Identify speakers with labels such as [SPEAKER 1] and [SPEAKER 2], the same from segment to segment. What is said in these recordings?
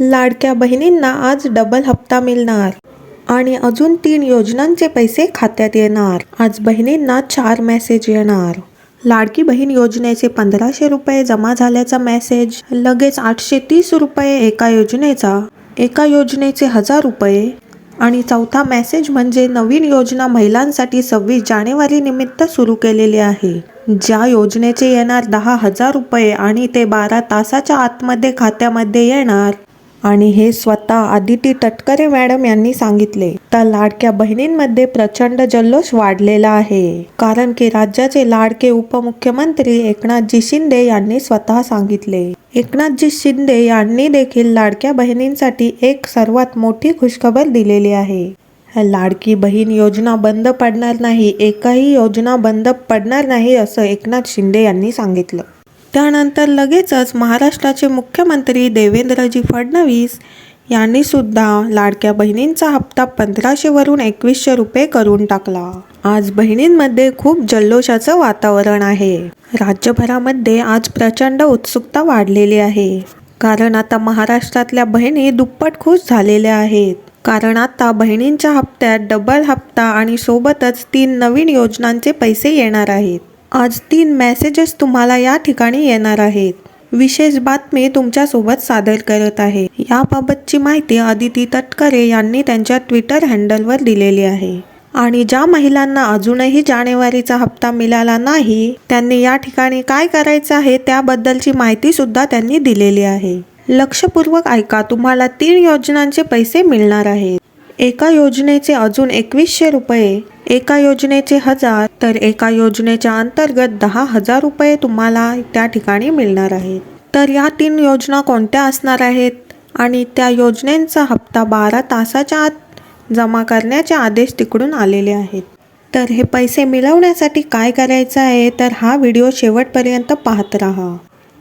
[SPEAKER 1] लाडक्या बहिणींना आज डबल हप्ता मिळणार आणि अजून तीन योजनांचे पैसे खात्यात येणार. आज बहिणींना चार मेसेज येणार. लाडकी बहीण योजनेचे पंधराशे रुपये जमा झाल्याचा मेसेज लगेच आठशे तीस रुपये एका योजनेचा एका योजनेचे हजार रुपये आणि चौथा मेसेज म्हणजे नवीन योजना महिलांसाठी सव्वीस जानेवारी निमित्त सुरू केलेली आहे. ज्या योजनेचे येणार दहा हजार रुपये आणि ते बारा तासाच्या आतमध्ये खात्यामध्ये येणार आणि हे स्वतः आदिती तटकरे मॅडम यांनी सांगितले. तर लाडक्या बहिणींमध्ये प्रचंड जल्लोष वाढलेला आहे. कारण की राज्याचे लाडके उपमुख्यमंत्री एकनाथजी शिंदे यांनी स्वतः सांगितले. एकनाथजी शिंदे यांनी देखील लाडक्या बहिणींसाठी एक सर्वात मोठी खुशखबर दिलेली आहे. लाडकी बहीण योजना बंद पडणार नाही एकही योजना बंद पडणार नाही असं एकनाथ शिंदे यांनी सांगितलं. त्यानंतर लगेचच महाराष्ट्राचे मुख्यमंत्री देवेंद्रजी फडणवीस यांनी सुद्धा लाडक्या बहिणींचा हप्ता पंधराशेवरून एकवीसशे रुपये करून टाकला. आज बहिणींमध्ये खूप जल्लोषाचं वातावरण आहे. राज्यभरामध्ये आज प्रचंड उत्सुकता वाढलेली आहे. कारण आता महाराष्ट्रातल्या बहिणी दुप्पट खुश झालेल्या आहेत. कारण आता बहिणींच्या हप्त्यात डबल हप्ता आणि सोबतच तीन नवीन योजनांचे पैसे येणार आहेत. आज तीन मेसेजेस तुम्हाला या ठिकाणी येणार आहेत. विशेष बातमी तुमच्यासोबत सादर करत आहे. याबाबतची माहिती अदिती तटकरे यांनी त्यांच्या ट्विटर हँडलवर दिलेली आहे. आणि ज्या महिलांना अजूनही जानेवारीचा हप्ता मिळाला नाही त्यांनी या ठिकाणी काय करायचं आहे त्याबद्दलची माहिती सुद्धा त्यांनी दिलेली आहे. लक्षपूर्वक ऐका तुम्हाला तीन योजनांचे पैसे मिळणार आहेत. एका योजनेचे अजून एकवीसशे रुपये एका योजनेचे हजार तर एका योजनेच्या अंतर्गत दहा हजार रुपये तुम्हाला त्या ठिकाणी मिळणार आहेत. तर या तीन योजना कोणत्या असणार आहेत? आणि त्या योजनेचा हप्ता बारा तासाच्या आत जमा करण्याचे आदेश तिकडून आलेले आहेत. तर हे पैसे मिळवण्यासाठी काय करायचं आहे? तर हा व्हिडिओ शेवटपर्यंत पाहत राहा.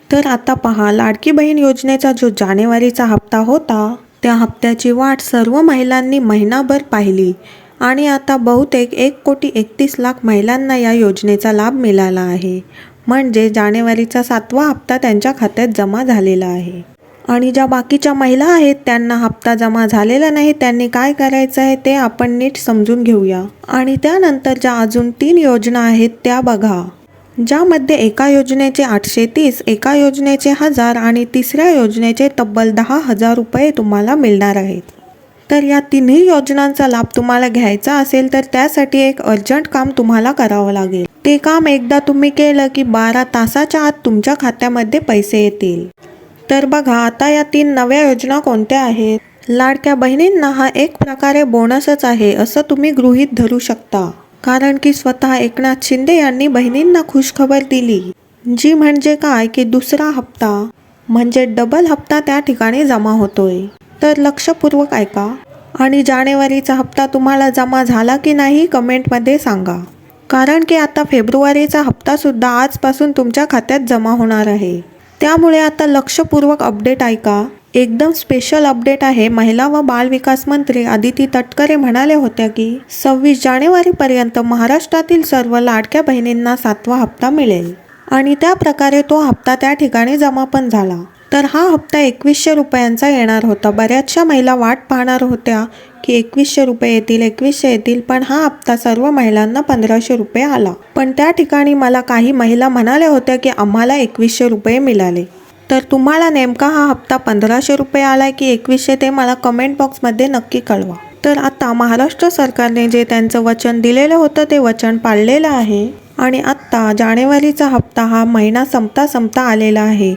[SPEAKER 1] तर आता पहा लाडकी बहीण योजनेचा जो जानेवारीचा हप्ता होता त्या हप्त्याची वाट सर्व महिलांनी महिनाभर पाहिली. आणि आता बहुतेक एक कोटी एकतीस लाख महिलांना या योजनेचा लाभ मिळाला आहे. म्हणजे जानेवारीचा सातवा हप्ता त्यांच्या खात्यात जमा झालेला आहे. आणि ज्या बाकीच्या महिला आहेत त्यांना हप्ता जमा झालेला नाही त्यांनी काय करायचं आहे ते आपण नीट समजून घेऊया. आणि त्यानंतर ज्या अजून तीन योजना आहेत त्या बघा. ज्यामध्ये एका योजनेचे आठशे तीस एका योजनेचे हजार आणि तिसऱ्या योजनेचे तब्बल दहा हजार रुपये तुम्हाला मिळणार आहेत. तर या तिन्ही योजनांचा लाभ तुम्हाला घ्यायचा असेल तर त्यासाठी एक अर्जंट काम तुम्हाला करावं लागेल. ते काम एकदा तुम्ही केलं की बारा तासाच्या आत तुमच्या खात्यामध्ये पैसे येतील. तर बघा आता या तीन नव्या योजना कोणत्या आहेत? लाडक्या बहिणींना हा एक प्रकारे बोनसच आहे असं तुम्ही गृहीत धरू शकता. कारण की स्वतः एकनाथ शिंदे यांनी बहिणींना खुशखबर दिली. जी म्हणजे काय की दुसरा हप्ता म्हणजे डबल हप्ता त्या ठिकाणी जमा होतोय. तर लक्षपूर्वक ऐका. आणि जानेवारीचा हप्ता तुम्हाला जमा झाला की नाही कमेंटमध्ये सांगा. कारण की आता फेब्रुवारीचा हप्तासुद्धा आजपासून तुमच्या खात्यात जमा होणार आहे. त्यामुळे आता लक्षपूर्वक अपडेट ऐका. एकदम स्पेशल अपडेट आहे. महिला व बाल विकास मंत्री आदिती तटकरे म्हणाले होत्या की सव्वीस जानेवारीपर्यंत महाराष्ट्रातील सर्व लाडक्या बहिणींना सातवा हप्ता मिळेल. आणि त्या प्रकारे तो हप्ता त्या ठिकाणी जमा पण झाला. तर हा हप्ता एकवीसशे रुपयांचा येणार होता. बऱ्याचशा महिला वाट पाहणार होत्या की एकवीसशे रुपये येतील एकवीसशे येतील पण हा हप्ता सर्व महिलांना पंधराशे रुपये आला. पण त्या ठिकाणी मला काही महिला म्हणाल्या होत्या की आम्हाला एकवीसशे रुपये मिळाले. तर तुम्हाला नेमका हा हप्ता पंधराशे रुपये आलाय की एकवीसशे ते मला कमेंट बॉक्समध्ये नक्की कळवा. तर आता महाराष्ट्र सरकारने जे त्यांचं वचन दिलेलं होतं ते वचन पाळलेलं आहे. आणि आत्ता जानेवारीचा हप्ता हा महिना संपता संपता आलेला आहे.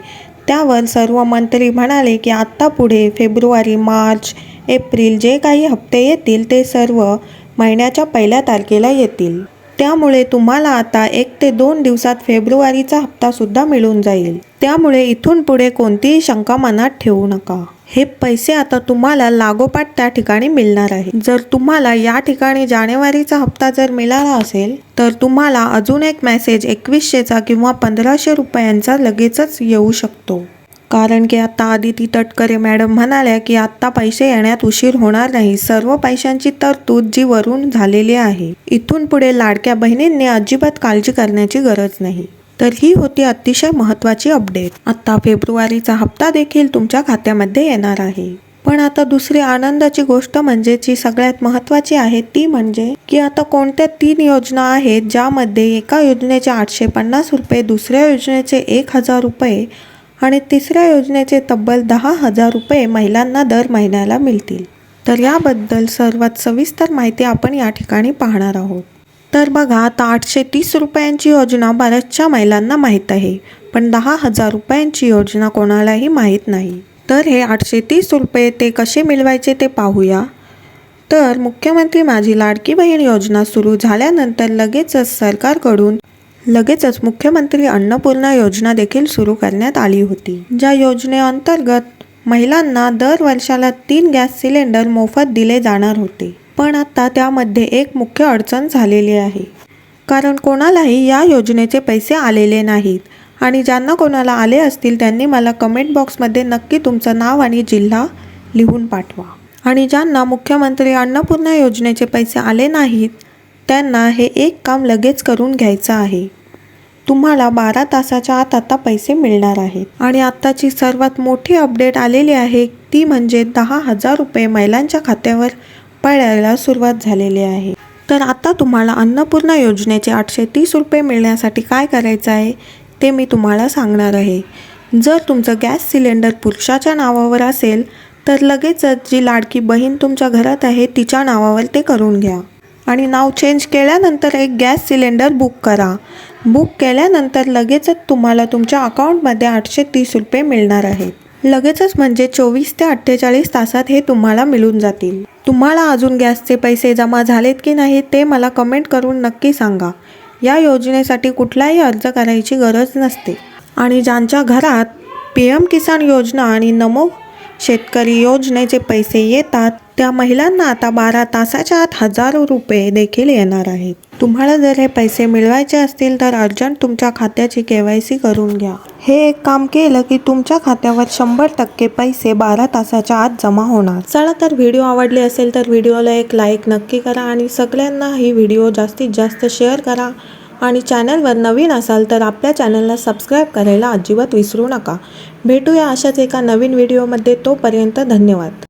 [SPEAKER 1] त्यावर सर्व मंत्री म्हणाले की आत्ता पुढे फेब्रुवारी मार्च एप्रिल जे काही हप्ते येतील ते सर्व महिन्याच्या पहिल्या तारखेला येतील. त्यामुळे तुम्हाला आता एक ते दोन दिवसात फेब्रुवारीचा हप्तासुद्धा मिळून जाईल. त्यामुळे इथून पुढे कोणतीही शंका मनात ठेवू नका. हे पैसे आता तुम्हाला लागोपाठ त्या ठिकाणी मिळणार आहे जर तुम्हाला या ठिकाणी जानेवारीचा हप्ता जर मिळाला असेल तर तुम्हाला अजून एक मेसेज एकवीसशेचा किंवा पंधराशे रुपयांचा लगेचच येऊ शकतो. कारण की आता आदिती तटकरे मॅडम म्हणाल्या की आत्ता पैसे येण्यात उशीर होणार नाही. सर्व पैशांची तरतूद जी वरून झालेली आहे इथून पुढे लाडक्या बहिणींनी अजिबात काळजी करण्याची गरज नाही. तर ही होती अतिशय महत्त्वाची अपडेट. आता फेब्रुवारीचा हप्ता देखील तुमच्या खात्यामध्ये येणार आहे. पण आता दुसरी आनंदाची गोष्ट म्हणजे जी सगळ्यात महत्त्वाची आहे ती म्हणजे की आता कोणत्या तीन योजना आहेत ज्यामध्ये एका योजनेचे आठशे पन्नास रुपये दुसऱ्या योजनेचे एक हजार रुपये आणि तिसऱ्या योजनेचे तब्बल दहा हजार रुपये महिलांना दर महिन्याला मिळतील. तर याबद्दल सर्वात सविस्तर माहिती आपण या ठिकाणी पाहणार आहोत. तर बघा आता आठशे तीस रुपयांची योजना बऱ्याचशा महिलांना माहीत आहे. पण दहा हजार रुपयांची योजना कोणालाही माहीत नाही. तर हे आठशे तीस रुपये ते कसे मिळवायचे ते पाहूया. तर मुख्यमंत्री माझी लाडकी बहीण योजना सुरू झाल्यानंतर लगेचच सरकारकडून लगेचच मुख्यमंत्री अन्नपूर्णा योजना देखील सुरू करण्यात आली होती. ज्या योजनेअंतर्गत महिलांना दर वर्षाला तीन गॅस सिलेंडर मोफत दिले जाणार होते. पण आता त्यामध्ये एक मुख्य अडचण झालेली आहे. कारण कोणालाही या योजनेचे पैसे आलेले नाहीत. आणि ज्यांना कोणाला आले असतील त्यांनी मला कमेंट बॉक्समध्ये नक्की तुमचं नाव आणि जिल्हा लिहून पाठवा. आणि ज्यांना मुख्यमंत्री अन्नपूर्णा योजनेचे पैसे आले नाहीत त्यांना हे एक काम लगेच करून घ्यायचं आहे. तुम्हाला बारा तासाच्या आत आता पैसे मिळणार आहेत. आणि आत्ताची सर्वात मोठी अपडेट आलेली आहे ती म्हणजे दहा हजार रुपये महिलांच्या खात्यावर पडायला सुरुवात झालेली आहे. तर आता तुम्हाला अन्नपूर्णा योजनेचे आठशे तीस रुपये मिळण्यासाठी काय करायचं आहे ते मी तुम्हाला सांगणार आहे. जर तुमचं गॅस सिलेंडर पुरुषाच्या नावावर असेल तर लगेचच जी लाडकी बहीण तुमच्या घरात आहे तिच्या नावावर ते करून घ्या. आणि नाव चेंज केल्यानंतर एक गॅस सिलेंडर बुक करा. बुक केल्यानंतर लगेचच तुम्हाला तुमच्या अकाउंटमध्ये आठशे तीस रुपये मिळणार आहेत. लगेचच म्हणजे चोवीस ते अठ्ठेचाळीस तासात हे तुम्हाला मिळून जातील. तुम्हाला अजून गॅसचे पैसे जमा झालेत की नाही ते मला कमेंट करून नक्की सांगा. या योजनेसाठी कुठलाही अर्ज करायची गरज नसते. आणि ज्यांच्या घरात पी एम किसान योजना आणि नमो शेतकरी योजनेचे पैसे येतात त्या महिलांना आता बारा तासाच्या आत हजारो रुपये देखील येणार आहेत. तुम्हाला जर हे पैसे मिळवायचे असतील तर अर्जंट तुमच्या खात्याची के वाय सी करून घ्या. हे एक काम केलं की तुमच्या खात्यावर शंभर टक्के पैसे बारा तासाच्या आत जमा होणार. चला तर व्हिडिओ आवडले असेल तर व्हिडिओला एक लाईक नक्की करा आणि सगळ्यांना ही व्हिडिओ जास्तीत जास्त शेअर करा. आणि चॅनलवर नवीन असाल तर आपल्या चॅनलला सबस्क्राईब करायला अजिबात विसरू नका. भेटूया अशाच एका नवीन व्हिडिओमध्ये. तोपर्यंत धन्यवाद.